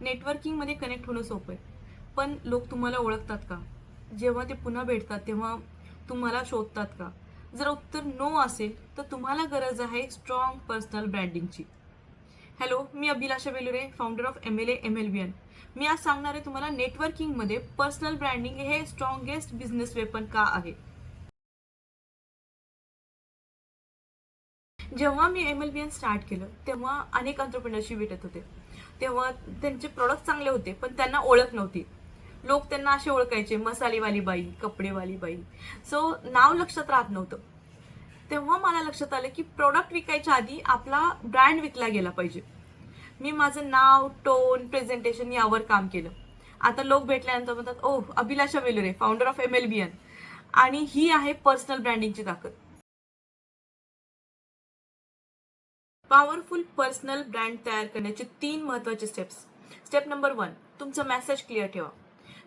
नेटवर्किंगमध्ये connect होणं सोपं आहे. पण लोक तुम्हाला ओळखतात का? जेव्हा ते पुन्हा भेटतात तेव्हा तुम्हाला शोधतात का? जर उत्तर नो असेल तर तुम्हाला गरज आहे स्ट्रॉंग पर्सनल ब्रँडिंगची hello me Abhilasha Belure founder of M L A M L B N मी आज सांगणार आहे तुम्हाला नेटवर्किंगमध्ये पर्सनल ब्रँडिंग हे स्ट्रॉंगेस्ट बिझनेस वेपन का आहे? जेव्हा मी M L B N start केलं तेव्हा अनेक अंतरप्रिनरशी भेटत होते. तेव्हा त्यांचे प्रोडक्ट चांगले होते पण त्यांना ओळख नव्हती. लोक त्यांना असे ओळखायचे मसालेवाली बाई कपडेवाली बाई. सो नाव लक्षात राहत नव्हतं. तेव्हा मला लक्षात आलं की प्रोडक्ट विकायच्या आधी आपला ब्रँड विकला गेला पाहिजे. मी माझं नाव टोन प्रेझेंटेशन यावर काम केलं. आता लोक भेटल्यानंतर म्हणतात ओह Abhilasha Velure founder of M L B N आणि ही आहे पर्सनल ब्रँडिंगची ताकद. पॉवरफुल पर्सनल ब्रँड तयार करण्याचे तीन महत्त्वाचे स्टेप्स स्टेप नंबर वन तुमचा मेसेज क्लिअर ठेवा.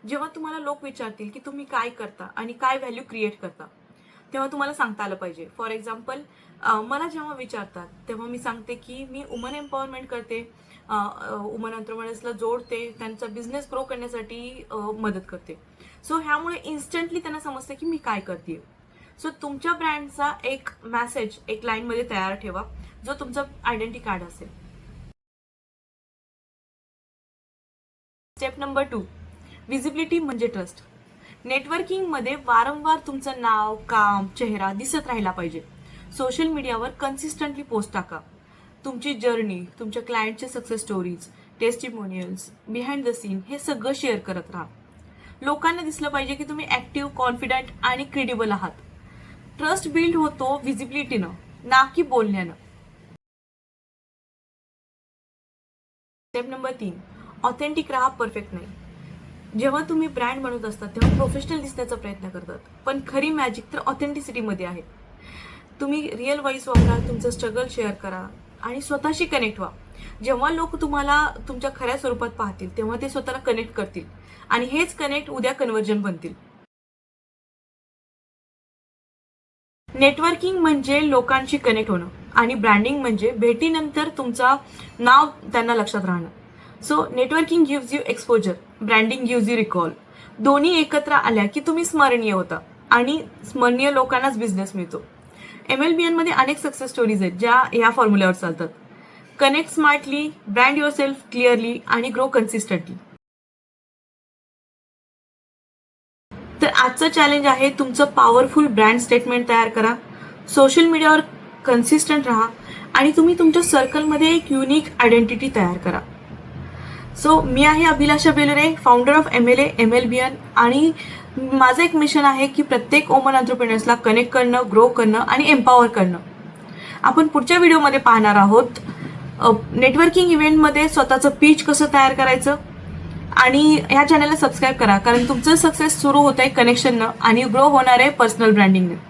जेव्हा तुम्हाला लोक विचारतील की तुम्ही काय करता आणि काय व्हॅल्यू क्रिएट करता तेव्हा तुम्हाला सांगता आलं पाहिजे. फॉर एक्झाम्पल मला जेव्हा विचारतात तेव्हा मी सांगते की मी वुमन एम्पॉवरमेंट करते वुमन अंतरमनसला जोडते त्यांचा बिझनेस ग्रो करण्यासाठी मदत करते. सो ह्यामुळे इन्स्टंटली त्यांना समजते की मी काय करते सो तुमच्या ब्रँडचा एक मॅसेज एक लाईनमध्ये तयार ठेवा जो तुमचा आयडेंटिटी कार्ड असेल. स्टेप नंबर टू विजिबिलिटी म्हणजे ट्रस्ट नेटवर्किंगमध्ये वारंवार तुमचं नाव काम चेहरा दिसत राहिला पाहिजे. सोशल मीडियावर कन्सिस्टंटली पोस्ट टाका. तुमची जर्नी तुमच्या क्लायंटचे success stories testimonials behind the scene हे सगळं शेअर करत राहा. लोकांना दिसलं पाहिजे की तुम्ही ॲक्टिव्ह कॉन्फिडंट आणि क्रेडिबल आहात. ट्रस्ट बिल्ड होतो विजिबिलिटीनं ना की बोलण्यानं. स्टेप नंबर तीन ऑथेंटिक राहा परफेक्ट नाही. जेव्हा तुम्ही ब्रँड बनवत असतात तेव्हा प्रोफेशनल दिसण्याचा प्रयत्न करतात. पण खरी मॅजिक तर ऑथेंटिसिटीमध्ये आहे. तुम्ही रिअल व्हॉइस वापरा तुमचं स्ट्रगल शेअर करा आणि स्वतःशी कनेक्ट व्हा. जेव्हा लोक तुम्हाला तुमच्या खऱ्या स्वरूपात पाहतील तेव्हा ते स्वतःला कनेक्ट करतील. आणि हेच कनेक्ट उद्या कन्वर्जन बनतील. नेटवर्किंग म्हणजे लोकांशी कनेक्ट होणं आणि ब्रँडिंग म्हणजे भेटीनंतर तुमचा नाव त्यांना लक्षात राहणं. So networking gives you exposure branding gives you recall दोन्ही एकत्र आल्या की तुम्ही स्मरणीय होता आणि स्मरणीय लोकांनाच बिझनेस मिळतो. एम एल बी एनमध्ये अनेक सक्सेस स्टोरीज आहेत ज्या ह्या फॉर्म्युल्यावर चालतात. Connect smartly brand yourself clearly आणि ग्रो कन्सिस्टंटली आजचं चॅलेंज आहे तुमचं पॉवरफुल ब्रँड स्टेटमेंट तयार करा. सोशल मीडियावर कन्सिस्टंट राहा आणि तुम्ही तुमच्या सर्कलमध्ये एक युनिक आयडेंटिटी तयार करा. सो मी आहे Abhilasha Belure founder of M L A M L B N आणि माझं एक मिशन आहे की प्रत्येक ओमन ऑन्टरप्रिनर्सला कनेक्ट करणं ग्रो करणं आणि एम्पॉवर करणं. आपण पुढच्या व्हिडिओमध्ये पाहणार आहोत. नेटवर्किंग इव्हेंटमध्ये स्वतःचं पीच कसं तयार करायचं? आणि ह्या चॅनलला सबस्क्राईब करा. कारण तुमचं सक्सेस सुरू होत आहे कनेक्शननं आणि ग्रो होणार आहे पर्सनल ब्रँडिंगनं